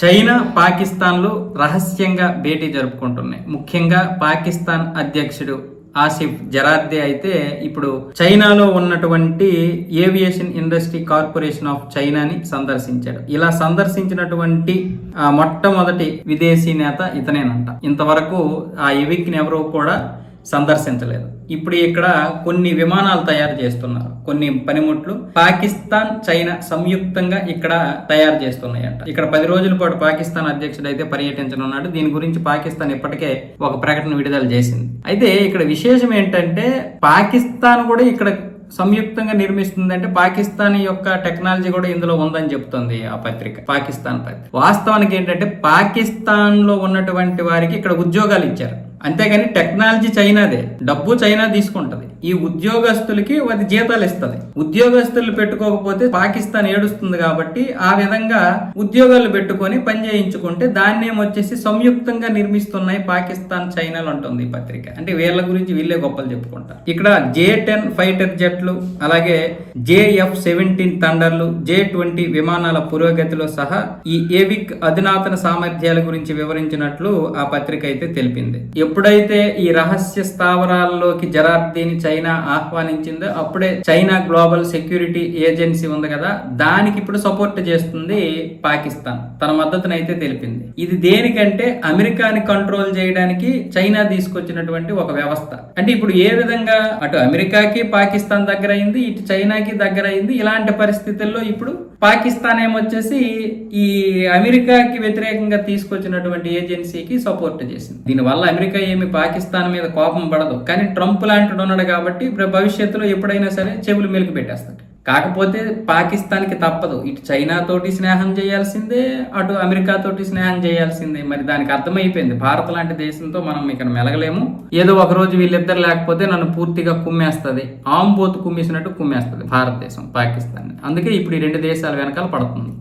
China పాకిస్తాన్లు రహస్యంగా భేటీ జరుపుకుంటున్నాయి. ముఖ్యంగా పాకిస్తాన్ అధ్యక్షుడు ఆసిఫ్ జరార్దే అయితే ఇప్పుడు చైనాలో ఉన్నటువంటి ఏవియేషన్ ఇండస్ట్రీ కార్పొరేషన్ ఆఫ్ చైనాని సందర్శించాడు. ఇలా సందర్శించినటువంటి మొట్టమొదటి విదేశీ నేత ఇతనేనంట. ఇంతవరకు ఆ ఎవిక్ని ఎవరూ కూడా సందర్శించలేదు. ఇప్పుడు ఇక్కడ కొన్ని విమానాలు తయారు చేస్తున్నారు. కొన్ని పనిముట్లు పాకిస్తాన్ చైనా సంయుక్తంగా ఇక్కడ తయారు చేస్తున్నాయంట. ఇక్కడ పది రోజుల పాటు పాకిస్తాన్ అధ్యక్షుడు అయితే పర్యటించనున్నాడు. దీని గురించి పాకిస్తాన్ ఇప్పటికే ఒక ప్రకటన విడుదల చేసింది. అయితే ఇక్కడ విశేషం ఏంటంటే పాకిస్తాన్ కూడా ఇక్కడ సంయుక్తంగా నిర్మిస్తుంది అంటే పాకిస్తాన్ యొక్క టెక్నాలజీ కూడా ఇందులో ఉందని చెప్తుంది ఆ పత్రిక పాకిస్తాన్ పత్రిక. వాస్తవానికి ఏంటంటే పాకిస్తాన్లో ఉన్నటువంటి వారికి ఇక్కడ ఉద్యోగాలు ఇచ్చారు. అంతేగాని టెక్నాలజీ చైనాదే డబ్బు చైనా తీసుకుంటది. ఈ ఉద్యోగస్తులకి అది జీతాలు ఇస్తుంది. ఉద్యోగస్తులు పెట్టుకోకపోతే పాకిస్తాన్ ఏడుస్తుంది కాబట్టి ఆ విధంగా ఉద్యోగాలు పెట్టుకొని పని చేయించుకుంటే దాన్ని ఏమొచ్చేసి సంయుక్తంగా నిర్మిస్తున్నాయి పాకిస్తాన్ చైనాలు ఉంటుంది ఈ పత్రిక. అంటే వీళ్ళ గురించి వీళ్ళే గొప్పలు చెప్పుకుంటారు ఇక్కడ జే టెన్ ఫైటర్ జెట్లు అలాగే జేఎఫ్ సెవెంటీన్ థండర్లు జే ట్వంటీ విమానాల పురోగతిలో సహా ఈ ఏవిక్ అధునాతన సామర్థ్యాల గురించి వివరించినట్లు ఆ పత్రిక అయితే తెలిపింది. ఎప్పుడైతే ఈ రహస్య స్థావరాల్లోకి జరార్దీని చైనా ఆహ్వానించిందో అప్పుడే చైనా గ్లోబల్ సెక్యూరిటీ ఏజెన్సీ ఉంది కదా దానికి ఇప్పుడు సపోర్ట్ చేస్తుంది పాకిస్తాన్. తన మద్దతును అయితే తెలిపింది. ఇది దేనికంటే అమెరికాని కంట్రోల్ చేయడానికి చైనా తీసుకొచ్చినటువంటి ఒక వ్యవస్థ. అంటే ఇప్పుడు ఏ విధంగా అటు అమెరికాకి పాకిస్తాన్ దగ్గర అయింది ఇటు చైనాకి దగ్గర అయింది ఇలాంటి పరిస్థితుల్లో ఇప్పుడు పాకిస్తాన్ ఏమొచ్చేసి ఈ అమెరికాకి వ్యతిరేకంగా తీసుకొచ్చినటువంటి ఏజెన్సీకి సపోర్ట్ చేసింది. దీనివల్ల అమెరికా ఏమి పాకిస్తాన్ మీద కోపం పడదు. కానీ ట్రంప్ లాంటిడు ఉన్నాడు కాబట్టి భవిష్యత్తులో ఎప్పుడైనా సరే చెవులు మెలికి పెట్టేస్తాడు. కాకపోతే పాకిస్తాన్కి తప్పదు. ఇటు చైనా తోటి స్నేహం చేయాల్సిందే అటు అమెరికా తోటి స్నేహం చేయాల్సిందే. మరి దానికి అర్థమైపోయింది. భారత్ లాంటి దేశంతో మనం ఇక్కడ మెలగలేము. ఏదో ఒక రోజు వీళ్ళిద్దరు లేకపోతే నన్ను పూర్తిగా కుమ్మేస్తుంది. ఆంబోతు కుమ్మేసినట్టు కుమ్మేస్తుంది భారతదేశం పాకిస్తాన్ అందుకే ఇప్పుడు ఈ రెండు దేశాల వెనకాల పడుతుంది.